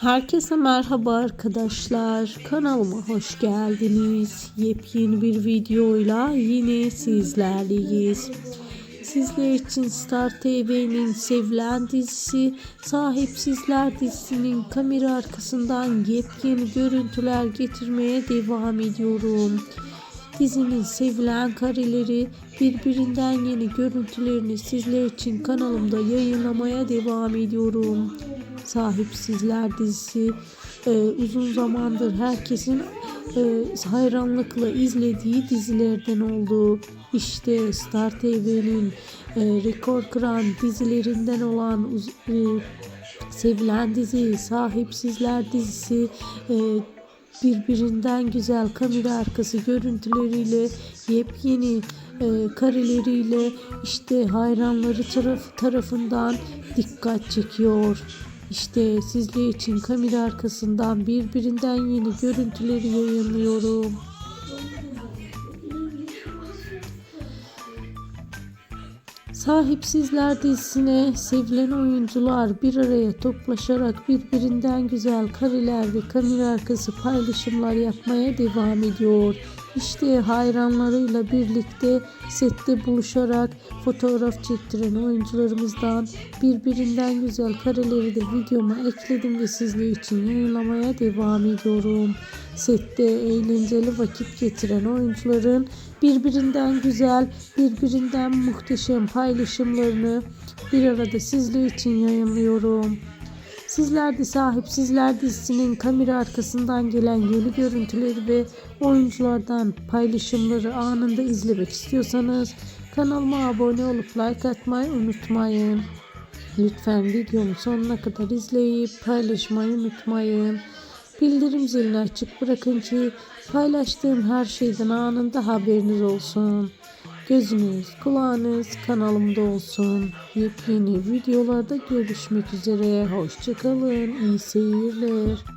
Herkese merhaba arkadaşlar. Kanalıma hoş geldiniz. Yepyeni bir videoyla yine sizlerleyiz. Sizler için Star TV'nin sevilen dizisi Sahipsizler dizisinin kamera arkasından yepyeni görüntüler getirmeye devam ediyorum. Dizinin sevilen kareleri birbirinden yeni görüntülerini sizler için kanalımda yayınlamaya devam ediyorum. Sahipsizler dizisi e, uzun zamandır herkesin e, hayranlıkla izlediği dizilerden oldu. İşte Star TV'nin e, rekor kıran dizilerinden olan e, sevilen dizi Sahipsizler dizisi e, birbirinden güzel kamera arkası görüntüleriyle yepyeni e, kareleriyle işte hayranları taraf, tarafından dikkat çekiyor. İşte sizler için kamera arkasından birbirinden yeni görüntüleri yayınlıyorum. Sahipsizler dizisine sevilen oyuncular bir araya toplaşarak birbirinden güzel kareler ve kamera arkası paylaşımlar yapmaya devam ediyor. İşte hayranlarıyla birlikte sette buluşarak fotoğraf çektiren oyuncularımızdan birbirinden güzel kareleri de videoma ekledim ve sizler için yayınlamaya devam ediyorum. Sette eğlenceli vakit geçiren oyuncuların birbirinden güzel, birbirinden muhteşem paylaşımlarını bir arada sizler için yayınlıyorum. Sizler de sahipsizler dizisinin kamera arkasından gelen yeni görüntüleri ve oyunculardan paylaşımları anında izlemek istiyorsanız kanalıma abone olup like atmayı unutmayın. Lütfen videomu sonuna kadar izleyip paylaşmayı unutmayın. Bildirim zilini açık bırakın ki paylaştığım her şeyden anında haberiniz olsun. Gözünüz, kulağınız kanalımda olsun. Yepyeni videolarda görüşmek üzere. Hoşçakalın. İyi seyirler.